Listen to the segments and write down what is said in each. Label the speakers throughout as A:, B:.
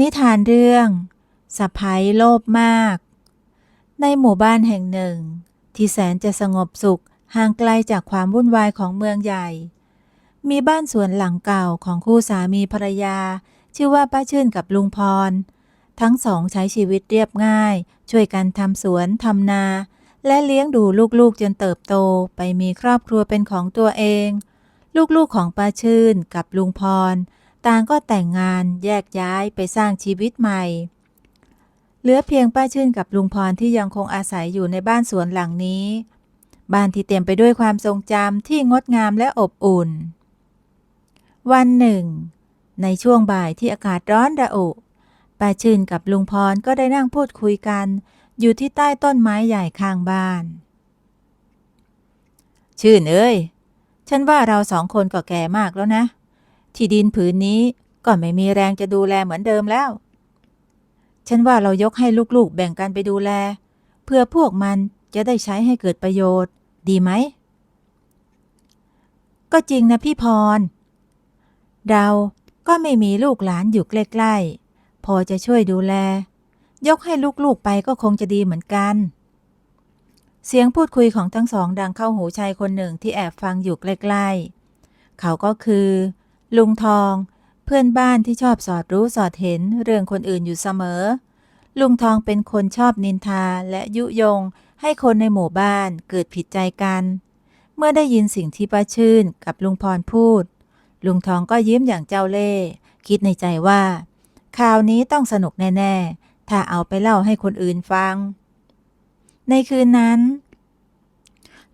A: นิทานเรื่องสะพ้ยโลภมาก ในหมู่บ้านแห่งหนึ่ง ที่แสนจะสงบสุขห่างไกลจากความวุ่นวายของเมืองใหญ่ มีบ้านสวนหลังเก่าของคู่สามีภรรยา ชื่อว่าป้าชื่นกับลุงพร ทั้งสองใช้ชีวิตเรียบง่าย ช่วยกันทำสวนทำนา และเลี้ยงดูลูกๆจนเติบโตไปมีครอบครัวเป็นของตัวเอง ลูกๆของป้าชื่นกับลุงพร ต่างก็แต่งงานแยกย้ายไปสร้างชีวิตใหม่ เหลือเพียงป้าชื่นกับลุงพรที่ยังคงอาศัยอยู่ในบ้านสวนหลังนี้ บ้านที่เต็มไปด้วยความทรงจำที่งดงามและอบอุ่น วันหนึ่ง ในช่วงบ่ายที่อากาศร้อนระอุป้าชื่นกับลุงพรก็ได้นั่งพูดคุยกัน อยู่ที่ใต้ต้นไม้ใหญ่ข้างบ้าน ชื่นเอ้ย ฉันว่าเราสองคนก็แก่มากแล้วนะ ที่ดินผืนนี้ก็ไม่มีแรงจะดูแลเหมือนเดิมแล้ว ฉันว่าเรายกให้ลูกๆแบ่งกันไปดูแล เพื่อพวกมันจะได้ใช้ให้เกิดประโยชน์ ดีไหม ก็จริงนะพี่พร เราก็ไม่มีลูกหลานอยู่ใกล้ๆ พอจะช่วยดูแล ยกให้ลูกๆไปก็คงจะดีเหมือนกัน เสียงพูดคุยของทั้งสองดังเข้าหูชายคนหนึ่งที่แอบฟังอยู่ใกล้ๆ เขาก็คือ ลุงทอง เพื่อนบ้านที่ชอบสอดรู้สอดเห็นเรื่องคนอื่นอยู่เสมอ ลุงทองเป็นคนชอบนินทาและยุยง ให้คนในหมู่บ้านเกิดผิดใจกัน เมื่อได้ยินสิ่งที่ป้าชื่นกับลุงพรพูด ลุงทองก็ยิ้มอย่างเจ้าเล่ห์คิดในใจว่าข่าวนี้ต้องสนุกแน่ ๆ ถ้าเอาไปเล่าให้คนอื่นฟัง ในคืนนั้น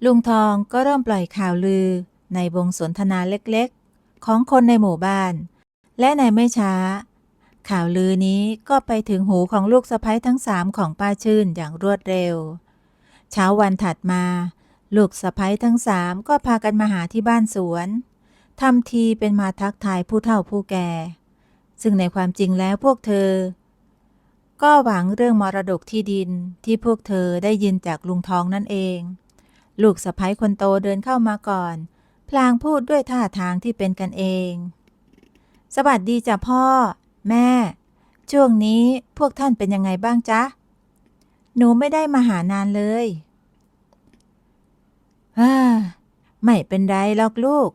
A: ลุงทองก็เริ่มปล่อยข่าวลือในวงสนทนาเล็กๆ ของคนในหมู่บ้าน และในไม่ช้า ข่าวลือนี้ก็ไปถึงหูของลูกสะใภ้ทั้งสามของป้าชื่นอย่างรวดเร็ว เช้าวันถัดมา ลูกสะใภ้ทั้งสามก็พากันมาหาที่บ้านสวนทำทีเป็นมาทักทายผู้เฒ่าผู้แก่ ซึ่งในความจริงแล้วพวกเธอ ก็หวังเรื่องมรดกที่ดินที่พวกเธอได้ยินจากลุงทองนั่นเอง ลูกสะใภ้คนโตเดินเข้ามาก่อน พลางพูดด้วยท่าทางที่เป็นกันเอง สวัสดีจ้ะพ่อ แม่ ช่วงนี้พวกท่านเป็นยังไงบ้างจ๊ะ หนูไม่ได้มาหานานเลยฮ่าไม่เป็นไรหรอกลูก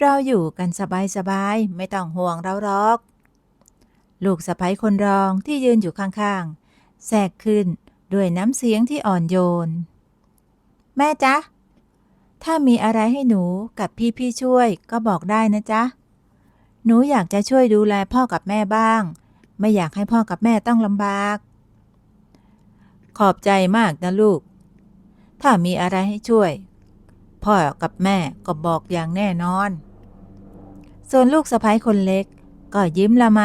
A: เราอยู่กันสบายๆ ไม่ต้องห่วงเราหรอก ลูกสะใภ้คนรองที่ยืนอยู่ข้างๆแทรกขึ้นด้วยน้ำเสียงที่อ่อนโยน แม่จ๊ะ ถ้ามีอะไรให้หนูกับพี่ๆช่วยก็บอกได้นะจ๊ะ หนูอยากจะช่วยดูแลพ่อกับแม่บ้าง ไม่อยากให้พ่อกับแม่ต้องลำบาก ขอบใจมากนะลูก ถ้ามีอะไรให้ช่วย พ่อกับแม่ก็บอกอย่างแน่นอน ส่วนลูกสะใภ้คนเล็ก ก็ยิ้มละไม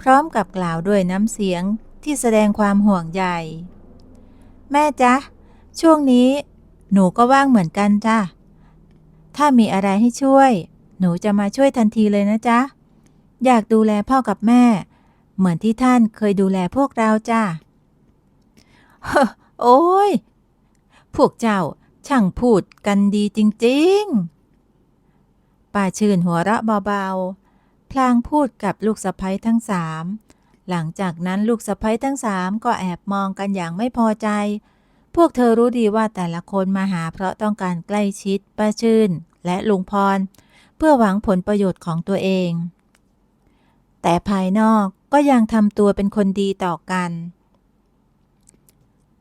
A: พร้อมกับกล่าวด้วยน้ำเสียงที่แสดงความห่วงใย แม่จ๊ะ ช่วงนี้ หนูก็ว่างเหมือนกันจ้ะ ถ้ามีอะไรให้ช่วย หนูจะมาช่วยทันทีเลยนะจ๊ะ อยากดูแลพ่อกับแม่ เหมือนที่ท่านเคยดูแลพวกเราจ้ะโอ้ย พวกเจ้าช่างพูดกันดีจริง ๆ ป้าชื่นหัวเราะเบาๆ พลางพูดกับลูกสะใภ้ทั้งสาม หลังจากนั้นลูกสะใภ้ทั้งสามก็แอบมองกันอย่างไม่พอใจ พวกเธอรู้ดีว่าแต่ละคนมาหาเพราะต้องการใกล้ชิดป้าชื่น และลุงพร เพื่อหวังผลประโยชน์ของตัวเอง แต่ภายนอกก็ยังทำตัวเป็นคนดีต่อกัน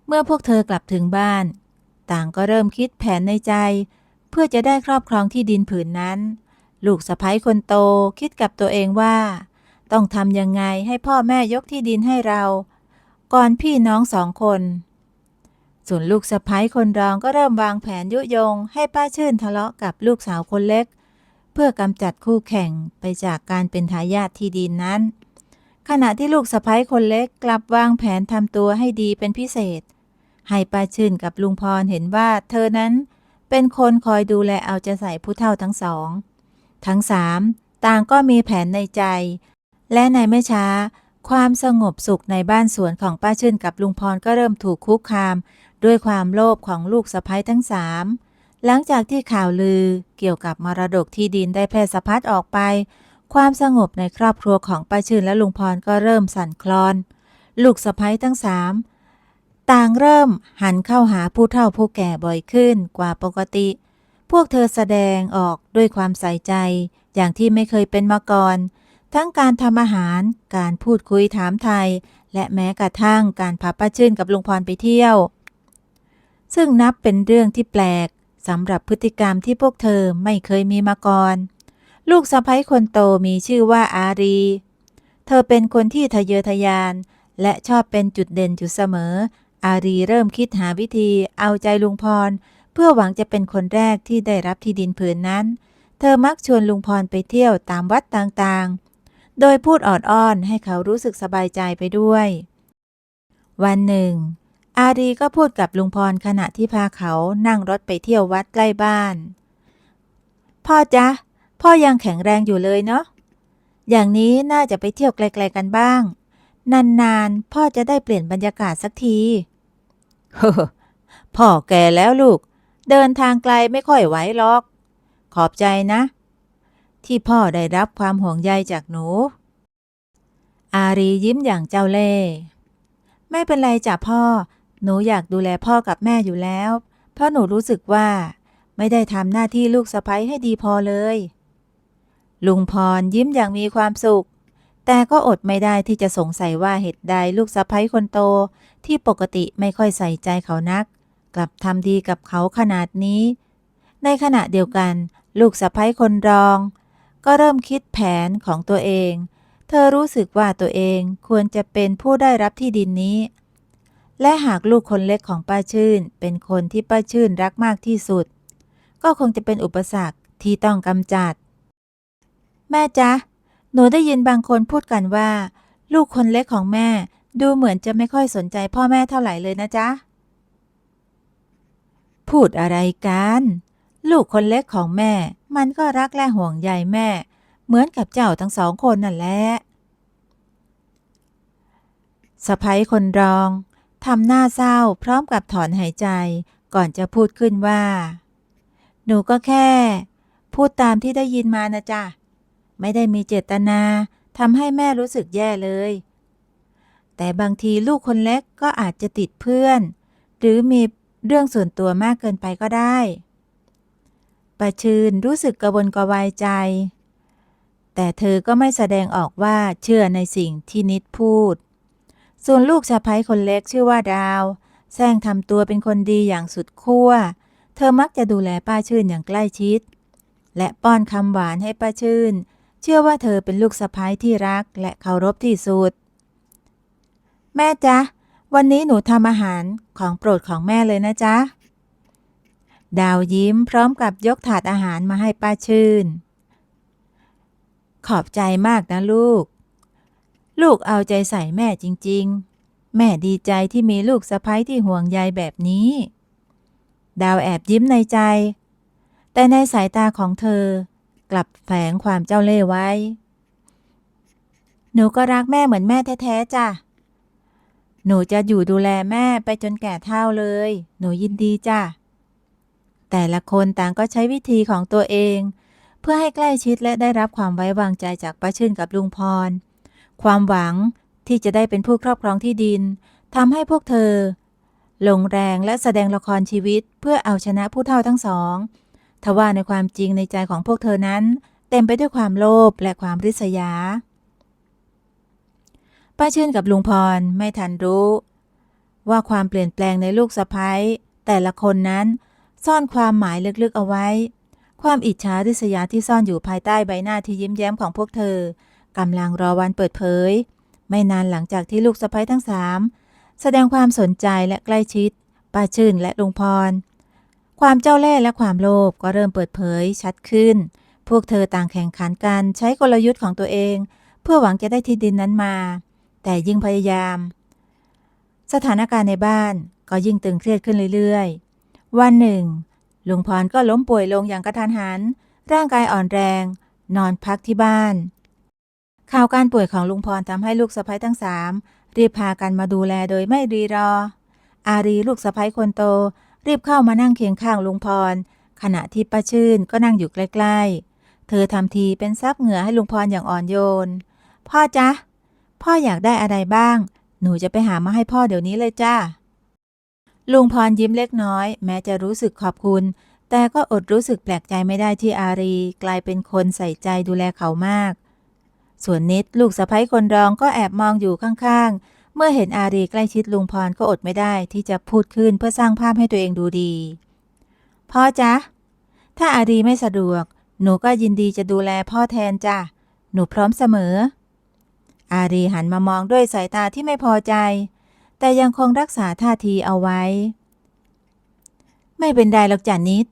A: เมื่อพวกเธอกลับถึงบ้าน ต่างก็เริ่มคิดแผนในใจ เพื่อจะได้ครอบครองที่ดินผืนนั้น ลูกสะใภ้คนโตคิดกับตัวเองว่า ต้องทำยังไงให้พ่อแม่ยกที่ดินให้เรา ก่อนพี่น้องสองคน ส่วนลูกสะใภ้คนรองก็เริ่มวางแผนยุยง ให้ป้าชื่นทะเลาะกับลูกสาวคนเล็ก เพื่อกำจัดคู่แข่งไปจากการเป็นทายาทที่ดินนั้น ขณะที่ลูกสะใภ้คนเล็กกลับวางแผนทำตัวให้ดีเป็นพิเศษ ให้ป้าชื่นกับลุงพรเห็นว่าเธอนั้นเป็นคนคอยดูแลเอาใจใส่ผู้เฒ่าทั้งสอง ทั้งสามต่างก็มีแผนในใจ และในไม่ช้า ความสงบสุขในบ้านสวนของป้าชื่นกับลุงพรก็เริ่มถูกคุกคาม ด้วยความโลภของลูกสะใภ้ทั้งสามหลังจากที่ข่าวลือเกี่ยวกับมรดกที่ดินได้แพร่สะพัดออกไป ความสงบในครอบครัวของป้าชื่นและลุงพรก็เริ่มสั่นคลอน ลูกสะใภ้ทั้งสามต่างเริ่มหันเข้าหาผู้เฒ่าผู้แก่บ่อยขึ้นกว่าปกติ พวกเธอแสดงออกด้วยความใส่ใจ อย่างที่ไม่เคยเป็นมาก่อน ทั้งการทำอาหาร การพูดคุยถามไทย และแม้กระทั่งการพาป้าชื่นกับลุงพรไปเที่ยว ซึ่งนับเป็นเรื่องที่แปลกสำหรับพฤติกรรมที่พวกเธอไม่เคยมีมาก่อน ลูกสะใภ้คนโตมีชื่อว่าอารี เธอเป็นคนที่ทะเยอทะยาน และชอบเป็นจุดเด่นอยู่เสมอ อารีเริ่มคิดหาวิธีเอาใจลุงพร เพื่อหวังจะเป็นคนแรกที่ได้รับที่ดินผืนนั้น เธอมักชวนลุงพรไปเที่ยวตามวัดต่างๆ โดยพูดออดอ้อนให้เขารู้สึกสบายใจไปด้วย วันหนึ่ง อารีก็พูดกับลุงพรขณะที่พาเขานั่งรถไปเที่ยววัดใกล้บ้าน พ่อจ๊ะ พ่อยังแข็งแรงอยู่เลยเนาะ อย่างนี้น่าจะไปเที่ยวไกลๆกันบ้าง นานๆ พ่อจะได้เปลี่ยนบรรยากาศสักที เฮ้อ พ่อแก่แล้วลูก เดินทางไกลไม่ค่อยไหวหรอก ขอบใจนะ ที่พ่อได้รับความห่วงใยจากหนู อารียิ้มอย่างเจ้าเล่ห์ไม่เป็นไรจ้ะพ่อ หนูอยากดูแลพ่อกับแม่อยู่แล้ว เพราะหนูรู้สึกว่า ไม่ได้ทำหน้าที่ลูกสะใภ้ให้ดีพอเลย ลุงพรยิ้มอย่างมีความสุข แต่ก็อดไม่ได้ที่จะสงสัยว่าเหตุใดลูกสะใภ้คนโต ที่ปกติไม่ค่อยใส่ใจเขานัก กลับทำดีกับเขาขนาดนี้ ในขณะเดียวกัน ลูกสะใภ้คนรอง ก็เริ่มคิดแผนของตัวเอง เธอรู้สึกว่าตัวเองควรจะเป็นผู้ได้รับที่ดินนี้ และหากลูกคนเล็กของป้าชื่น เป็นคนที่ป้าชื่นรักมากที่สุด ก็คงจะเป็นอุปสรรคที่ต้องกำจัด แม่จ๊ะ หนูได้ยินบางคนพูดกันว่า ลูกคนเล็กของแม่ดูเหมือนจะไม่ค่อยสนใจพ่อแม่เท่าไหร่เลยนะจ๊ะ พูดอะไรกัน ลูกคนเล็กของแม่ มันก็รักและห่วงใยแม่ เหมือนกับเจ้าทั้งสองคนนั่นแหละสะพ้ยคนรอง ทำหน้าเศร้าพร้อมกับถอนหายใจก่อนจะพูดขึ้นว่า หนูก็แค่ พูดตามที่ได้ยินมานะจ๊ะ ไม่ได้มีเจตนาทำให้แม่รู้สึกแย่เลย แต่บางทีลูกคนเล็กก็อาจจะติดเพื่อน หรือมีเรื่องส่วนตัวมากเกินไปก็ได้ ประชื่นรู้สึกกระวนกระวายใจ แต่เธอก็ไม่แสดงออกว่าเชื่อในสิ่งที่นิดพูด ส่วนลูกสะใภ้คนเล็กชื่อว่าดาว แซงทำตัวเป็นคนดีอย่างสุดขั้ว เธอมักจะดูแลป้าชื่นอย่างใกล้ชิด และป้อนคำหวานให้ป้าชื่น เชื่อว่าเธอเป็นลูกสะใภ้ที่รักและเคารพที่สุด แม่จ๊ะ วันนี้หนูทำอาหารของโปรดของแม่เลยนะจ๊ะ ดาวยิ้มพร้อมกับยกถาดอาหารมาให้ป้าชื่น ขอบใจมากนะลูก ลูกเอาใจใส่แม่จริง ๆ แม่ดีใจที่มีลูกสะใภ้ที่ห่วงใยแบบนี้ ดาวแอบยิ้มในใจ แต่ในสายตาของเธอ กลับแฝงความเจ้าเล่ห์ไว้ หนูก็รักแม่เหมือนแม่แท้ๆจ้ะ หนูจะอยู่ดูแลแม่ไปจนแก่เฒ่าเลย หนูยินดีจ้ะ แต่ละคนต่างก็ใช้วิธีของตัวเอง เพื่อให้ใกล้ชิดและได้รับความไว้วางใจจากป้าชื่นกับลุงพร ความหวังที่จะได้เป็นผู้ครอบครองที่ดินทำให้พวกเธอ ลงแรงและแสดงละครชีวิตเพื่อเอาชนะผู้เฒ่าทั้งสองทว่าในความจริงในใจของพวกเธอนั้น เต็มไปด้วยความโลภและความริษยา ป้าเชื่นกับลุงพรไม่ทันรู้ ว่าความเปลี่ยนแปลงในลูกสะพ้ายแต่ละคนนั้น ซ่อนความหมายลึกๆเอาไว้ ความอิจฉาริษยาที่ซ่อนอยู่ภายใต้ใบหน้าที่ยิ้มแย้มของพวกเธอ กำลังรอวันเปิดเผย ไม่นานหลังจากที่ลูกสะพ้ยทั้งสามแสดงความสนใจและใกล้ชิดป้าชื่นและลุงพร ความเจ้าเล่ห์และความโลภก็เริ่มเปิดเผยชัดขึ้น พวกเธอต่างแข่งขันกันใช้กลยุทธ์ของตัวเอง เพื่อหวังจะได้ที่ดินนั้นมา แต่ยิ่งพยายาม สถานการณ์ในบ้านก็ยิ่งตึงเครียดขึ้นเรื่อยๆ วันหนึ่งลุงพรก็ล้มป่วยลงอย่างกระทันหัน ร่างกายอ่อนแรง นอนพักที่บ้าน ข่าวการป่วยของลุงพรทำให้ลูกสะใภ้ทั้งสามรีบพากันมาดูแลโดยไม่รีรอ อารีลูกสะใภ้คนโต รีบเข้ามานั่งเคียงข้างลุงพร ขณะที่ป้าชื่นก็นั่งอยู่ใกล้ๆ เธอทำทีเป็นซับเหงื่อให้ลุงพรอย่างอ่อนโยน พ่อจ๊ะ พ่ออยากได้อะไรบ้าง หนูจะไปหามาให้พ่อเดี๋ยวนี้เลยจ้าลุงพรยิ้มเล็กน้อย แม้จะรู้สึกขอบคุณ แต่ก็อดรู้สึกแปลกใจไม่ได้ที่อารี กลายเป็นคนใส่ใจดูแลเขามาก ส่วนนิดลูกสะใภ้คนรองก็แอบมองอยู่ข้างๆ เมื่อเห็นอารีใกล้ชิดลุงพรก็อดไม่ได้ที่จะพูดขึ้นเพื่อสร้างภาพให้ตัวเองดูดีพ่อจ๊ะ ถ้าอารีไม่สะดวก หนูก็ยินดีจะดูแลพ่อแทนจ้ะ หนูพร้อมเสมอ อารีหันมามองด้วยสายตาที่ไม่พอใจ แต่ยังคงรักษาท่าทีเอาไว้ ไม่เป็นไรหรอกจ้ะนิด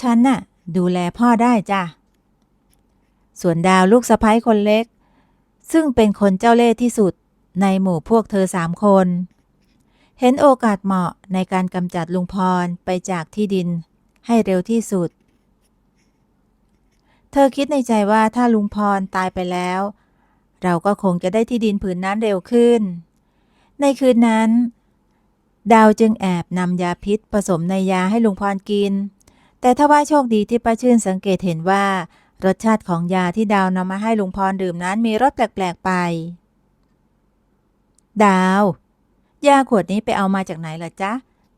A: ฉันน่ะ ดูแลพ่อได้จ้ะ ส่วนดาวลูกสะใภ้คนเล็ก ซึ่งเป็นคนเจ้าเล่ห์ที่สุดในหมู่พวกเธอสามคน เห็นโอกาสเหมาะในการกำจัดลุงพรไปจากที่ดินให้เร็วที่สุด เธอคิดในใจว่าถ้าลุงพรตายไปแล้ว เราก็คงจะได้ที่ดินผืนนั้นเร็วขึ้น ในคืนนั้น ดาวจึงแอบนำยาพิษผสมในยาให้ลุงพรกิน แต่ถ้าว่าโชคดีที่ป้าชื่นสังเกตเห็นว่า รสชาติของยาที่ดาวนำมาให้ลุงพรดื่มนั้นมีรสแปลกๆไป ดาว ยาขวดนี้ไปเอามาจากไหนล่ะจ๊ะ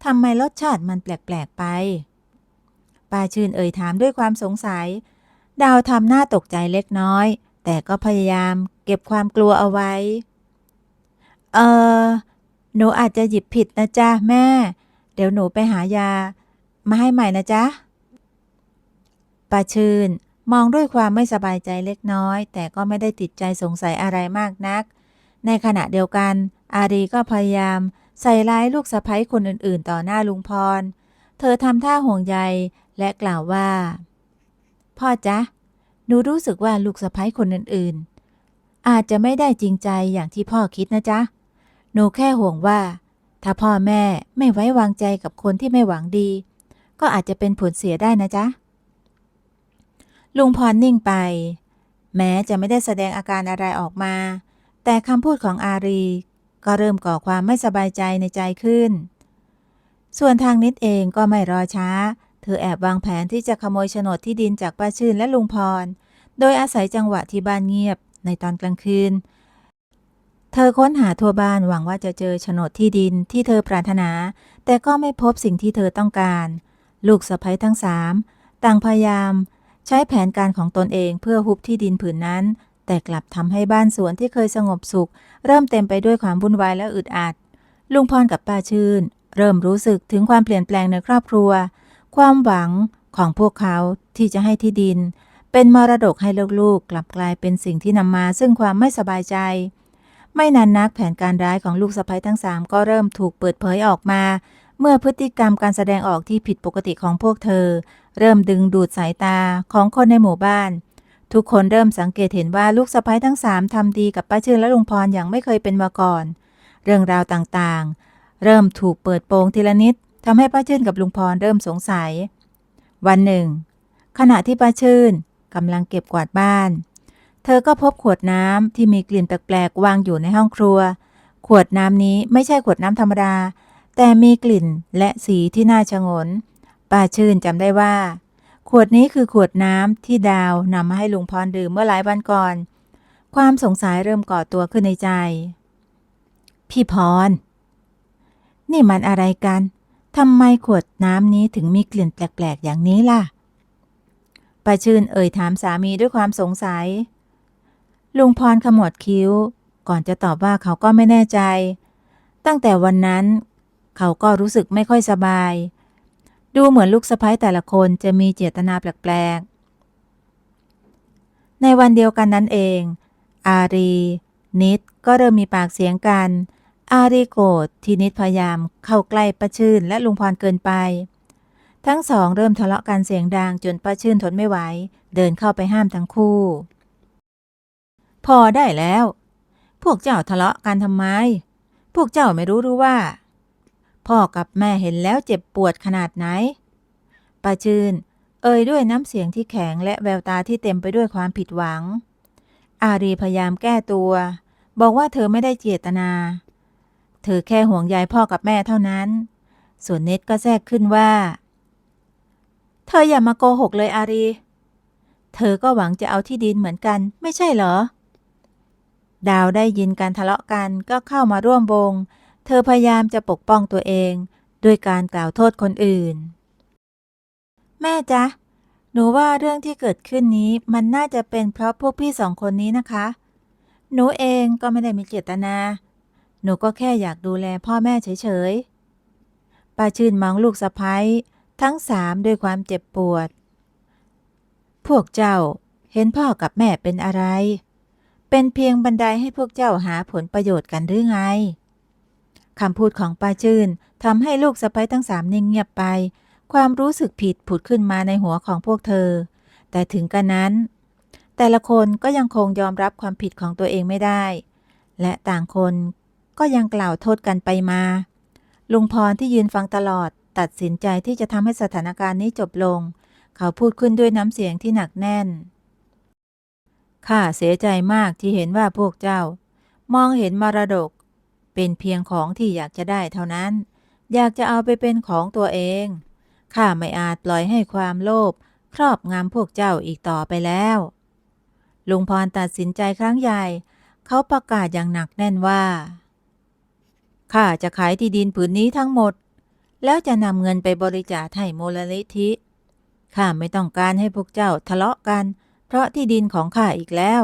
A: ทำไมรสชาติมันแปลกๆไป ป้าชื่นเอ่ยถามด้วยความสงสัย ดาวทำหน้าตกใจเล็กน้อย แต่ก็พยายามเก็บความกลัวเอาไว้ เออหนูอาจจะหยิบผิดนะจ๊ะแม่ เดี๋ยวหนูไปหายา มาให้ใหม่นะจ๊ะป้าชื่น มองด้วยความไม่สบายใจเล็กน้อย แต่ก็ไม่ได้ติดใจสงสัยอะไรมากนัก ในขณะเดียวกัน อารีก็พยายาม ใส่ร้ายลูกสะใภ้คนอื่นๆ ต่อหน้าลุงพร เธอทำท่าห่วงใยและกล่าวว่า พ่อจ๊ะ หนูรู้สึกว่าลูกสะใภ้คนอื่นๆ อาจจะไม่ได้จริงใจอย่างที่พ่อคิดนะจ๊ะ หนูแค่ห่วงว่า ถ้าพ่อแม่ไม่ไว้วางใจกับคนที่ไม่หวังดี ก็อาจจะเป็นผลเสียได้นะจ๊ะ ลุงพรนิ่งไป แม้จะไม่ได้แสดงอาการอะไรออกมา แต่คำพูดของอารี ก็เริ่มก่อความไม่สบายใจในใจขึ้น ส่วนทางนิดเองก็ไม่รอช้า เธอแอบวางแผนที่จะขโมยโฉนดที่ดินจากป้าชื่นและลุงพร โดยอาศัยจังหวะที่บ้านเงียบในตอนกลางคืน เธอค้นหาทั่วบ้านหวังว่าจะเจอโฉนดที่ดินที่เธอปรารถนา แต่ก็ไม่พบสิ่งที่เธอต้องการ ลูกสะใภ้ทั้งสามต่างพยายาม ใช้แผนการของตนเองเพื่อฮุบที่ดินผืนนั้น แต่กลับทำให้บ้านสวนที่เคยสงบสุข เริ่มเต็มไปด้วยความวุ่นวายและอึดอัด ลุงพรกับป้าชื่น เริ่มรู้สึกถึงความเปลี่ยนแปลงในครอบครัว ความหวังของพวกเขาที่จะให้ที่ดิน เป็นมรดกให้ลูกๆกลับกลายเป็นสิ่งที่นำมาซึ่งความไม่สบายใจ ไม่นานนักแผนการร้ายของลูกสะใภ้ทั้งสามก็เริ่มถูกเปิดเผยออกมา เมื่อพฤติกรรมการแสดงออกที่ผิดปกติของพวกเธอ เริ่มดึงดูดสายตาของคนในหมู่บ้าน ทุกคนเริ่มสังเกตเห็นว่าลูกสะใภ้ทั้งสามทำดีกับป้าชื่นและลุงพรอย่างไม่เคยเป็นมาก่อน เรื่องราวต่างๆ เริ่มถูกเปิดโปงทีละนิดทำให้ป้าชื่นกับลุงพรเริ่มสงสัย วันหนึ่ง ขณะที่ป้าชื่นกำลังเก็บกวาดบ้าน เธอก็พบขวดน้ำที่มีกลิ่นแปลกๆวางอยู่ในห้องครัว ขวดน้ำนี้ไม่ใช่ขวดน้ำธรรมดา แต่มีกลิ่นและสีที่น่าชงน ป้าชื่นจำได้ว่า ขวดนี้คือขวดน้ำที่ดาวนำมาให้ลุงพรดื่มเมื่อหลายวันก่อน ความสงสัยเริ่มก่อตัวขึ้นในใจ พี่พร นี่มันอะไรกันทำไมขวดน้ำนี้ถึงมีกลิ่นแปลก ๆ อย่างนี้ล่ะป้าชื่นเอ่ยถามสามีด้วยความสงสัย ลุงพรขมวดคิ้ว ก่อนจะตอบว่าเขาก็ไม่แน่ใจ ตั้งแต่วันนั้น เขาก็รู้สึกไม่ค่อยสบาย ดูเหมือนลูกสะพ้ยแต่ละคนจะมีเจตนาแปลกๆ ในวันเดียวกันนั้นเอง อารี นิดก็เริ่มมีปากเสียงกัน อารีโกรธที่นิดพยายามเข้าใกล้ป้าชื่นและลุงพรเกินไป ทั้งสองเริ่มทะเลาะกันเสียงดังจนป้าชื่นทนไม่ไหว เดินเข้าไปห้ามทั้งคู่ พอได้แล้ว พวกเจ้าทะเลาะกันทำไม พวกเจ้าไม่รู้หรือว่า พ่อกับแม่เห็นแล้วเจ็บปวดขนาดไหนป้าชื่น เอ่ยด้วยน้ำเสียงที่แข็งและแววตาที่เต็มไปด้วยความผิดหวัง อารีพยายามแก้ตัว บอกว่าเธอไม่ได้เจตนา เธอแค่ห่วงใยพ่อกับแม่เท่านั้น ส่วนเน็ตก็แทรกขึ้นว่า เธออย่ามาโกหกเลยอารี เธอก็หวังจะเอาที่ดินเหมือนกัน ไม่ใช่เหรอ ดาวได้ยินการทะเลาะกันก็เข้ามาร่วมวง เธอพยายามจะปกป้องตัวเองด้วยการกล่าวโทษคนอื่น แม่จ๊ะ หนูว่าเรื่องที่เกิดขึ้นนี้มันน่าจะเป็นเพราะพวกพี่สองคนนี้นะคะ หนูเองก็ไม่ได้มีเจตนา หนูก็แค่อยากดูแลพ่อแม่เฉยๆป้าชื่นมองลูกสะพ้ยทั้งสามด้วยความเจ็บปวด พวกเจ้าเห็นพ่อกับแม่เป็นอะไร เป็นเพียงบันไดให้พวกเจ้าหาผลประโยชน์กันหรือไง คำพูดของป้าชื่นทำให้ลูกสะพ้ยทั้งสามนิ่งเงียบไป ความรู้สึกผิดผุดขึ้นมาในหัวของพวกเธอ แต่ถึงกระนั้น แต่ละคนก็ยังคงยอมรับความผิดของตัวเองไม่ได้ และต่างคนก็ยังกล่าวโทษกันไปมา ลุงพรที่ยืนฟังตลอด ตัดสินใจที่จะทำให้สถานการณ์นี้จบลง เขาพูดขึ้นด้วยน้ำเสียงที่หนักแน่น ข้าเสียใจมากที่เห็นว่าพวกเจ้า มองเห็นมรดก เป็นเพียงของที่อยากจะได้เท่านั้น อยากจะเอาไปเป็นของตัวเอง ข้าไม่อาจปล่อยให้ความโลภครอบงำพวกเจ้าอีกต่อไปแล้ว ลุงพรตัดสินใจครั้งใหญ่ เขาประกาศอย่างหนักแน่นว่า ข้าจะขายที่ดินผืนนี้ทั้งหมด แล้วจะนำเงินไปบริจาคให้มูลนิธิ ข้าไม่ต้องการให้พวกเจ้าทะเลาะกัน เพราะที่ดินของข้าอีกแล้ว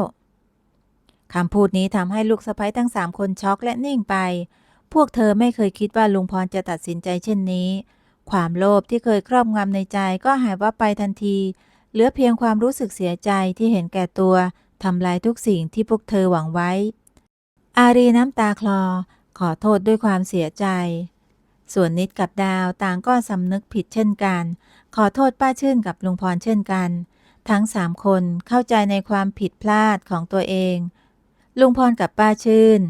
A: คำพูดนี้ทำให้ลูกสะใภ้ทั้งสามคนช็อกและนิ่งไป พวกเธอไม่เคยคิดว่าลุงพรจะตัดสินใจเช่นนี้ ความโลภที่เคยครอบงำในใจก็หายว่าบไปทันที เหลือเพียงความรู้สึกเสียใจที่เห็นแก่ตัวทำลายทุกสิ่งที่พวกเธอหวังไว้ อารีน้ำตาคลอ ขอโทษด้วยความเสียใจ ส่วนนิดกับดาวต่างก็สำนึกผิดเช่นกัน ขอโทษป้าชื่นกับลุงพรเช่นกัน ทั้งสามคนเข้าใจในความผิดพลาดของตัวเอง ลุงพรกับป้าชื่น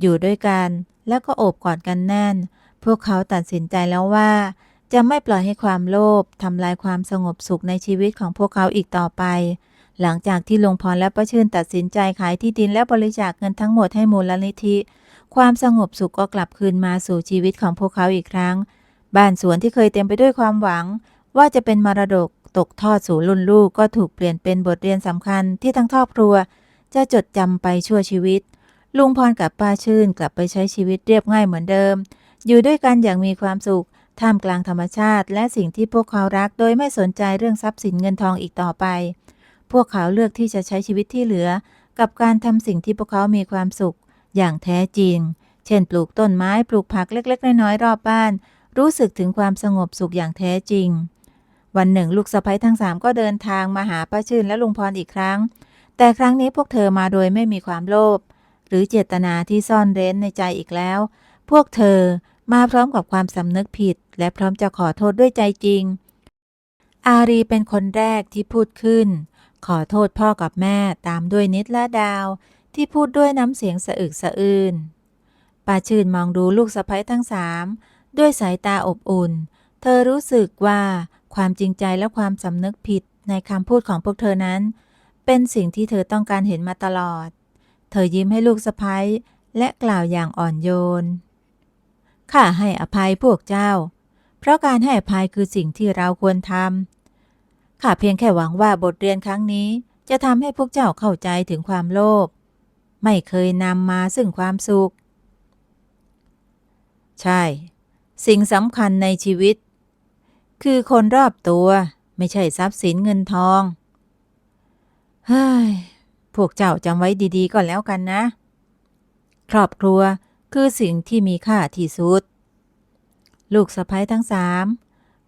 A: อยู่ด้วยกันแล้วก็โอบกอดกันแน่น พวกเขาตัดสินใจแล้วว่า จะไม่ปล่อยให้ความโลภทำลายความสงบสุขในชีวิตของพวกเขาอีกต่อไป หลังจากที่ลุงพรและป้าชื่นตัดสินใจขายที่ดินและบริจาคเงินทั้งหมดให้มูลนิธิ ความสงบสุขก็กลับคืนมาสู่ชีวิตของพวกเขาอีกครั้ง บ้านสวนที่เคยเต็มไปด้วยความหวัง ว่าจะเป็นมรดกตกทอดสู่รุ่นลูกก็ถูกเปลี่ยนเป็นบทเรียนสำคัญที่ทั้งครอบครัว จะจดจำไปชั่วชีวิต ลุงพรกับป้าชื่นกลับไปใช้ชีวิตเรียบง่ายเหมือนเดิม อยู่ด้วยกันอย่างมีความสุข ท่ามกลางธรรมชาติ และสิ่งที่พวกเขารักโดยไม่สนใจเรื่องทรัพย์สินเงินทองอีกต่อไป พวกเขาเลือกที่จะใช้ชีวิตที่เหลือ กับการทำสิ่งที่พวกเขามีความสุข อย่างแท้จริง เช่น ปลูกต้นไม้ปลูกผักเล็ก ๆ น้อยๆรอบบ้าน รู้สึกถึงความสงบสุขอย่างแท้จริงวันหนึ่งลูกสะใภ้ทั้งสามก็เดินทางมาหาป้าชื่นและลุงพรอีกครั้ง แต่ครั้งนี้พวกเธอมาโดยไม่มีความโลภหรือเจตนาที่ซ่อนเร้นในใจอีกแล้ว พวกเธอมาพร้อมกับความสำนึกผิด และพร้อมจะขอโทษด้วยใจจริง อารีเป็นคนแรกที่พูดขึ้น ขอโทษพ่อกับแม่ตามด้วยนิดและดาว ที่พูดด้วยน้ำเสียงสะอึกสะอื้นป้าชื่นมองดูลูกสะใภ้ทั้งสามด้วยสายตาอบอุ่น เธอรู้สึกว่าความจริงใจและความสำนึกผิดในคำพูดของพวกเธอนั้น เป็นสิ่งที่เธอต้องการเห็นมาตลอด เธอยิ้มให้ลูกสะใภ้และกล่าวอย่างอ่อนโยน ข้าให้อภัยพวกเจ้า เพราะการให้อภัยคือสิ่งที่เราควรทำข้าเพียงแค่หวังว่าบทเรียนครั้งนี้จะทำให้พวกเจ้าเข้าใจถึงความโลภ ไม่เคยนำมาซึ่งความสุข ใช่ สิ่งสำคัญในชีวิต คือคนรอบตัวไม่ใช่ทรัพย์สินเงินทอง เฮ้ย พวกเจ้าจำไว้ดีๆก่อนแล้วกันนะ ครอบครัวคือสิ่งที่มีค่าที่สุด ลูกสะใภ้ทั้งสาม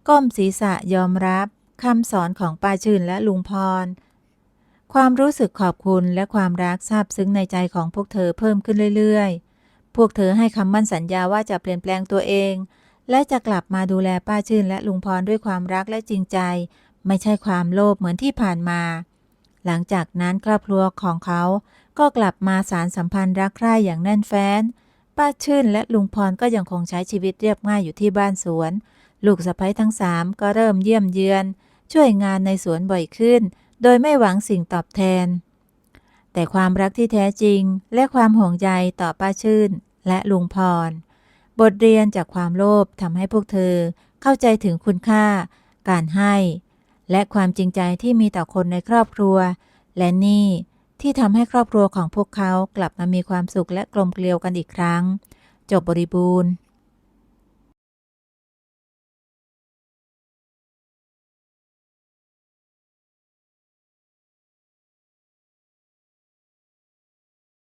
A: ก้มศีรษะยอมรับคำสอนของป้าชื่นและลุงพร ความรู้สึกขอบคุณและความรักซาบซึ้งในใจของพวกเธอเพิ่มขึ้นเรื่อยๆ พวกเธอให้คำมั่นสัญญาว่าจะเปลี่ยนแปลงตัวเอง และจะกลับมาดูแลป้าชื่นและลุงพรด้วยความรักและจริงใจ ไม่ใช่ความโลภเหมือนที่ผ่านมา หลังจากนั้นครอบครัวของเขาก็กลับมาสารสัมพันธ์รักใคร่อย่างแน่นแฟ้น ป้าชื่นและลุงพรก็ยังคงใช้ชีวิตเรียบง่ายอยู่ที่บ้านสวน ลูกสะใภ้ทั้งสามก็เริ่มเยี่ยมเยือน ช่วยงานในสวนบ่อยขึ้น โดยไม่หวังสิ่งตอบแทน แต่ความรักที่แท้จริง และความห่วงใยต่อป้าชื่น และลุงพร บทเรียนจากความโลภทำให้พวกเธอเข้าใจถึงคุณค่า การให้ และความจริงใจที่มีต่อคนในครอบครัว และนี่ที่ทำให้ครอบครัวของพวกเขากลับมามีความสุขและกลมเกลียวกันอีกครั้ง จบบริบูรณ์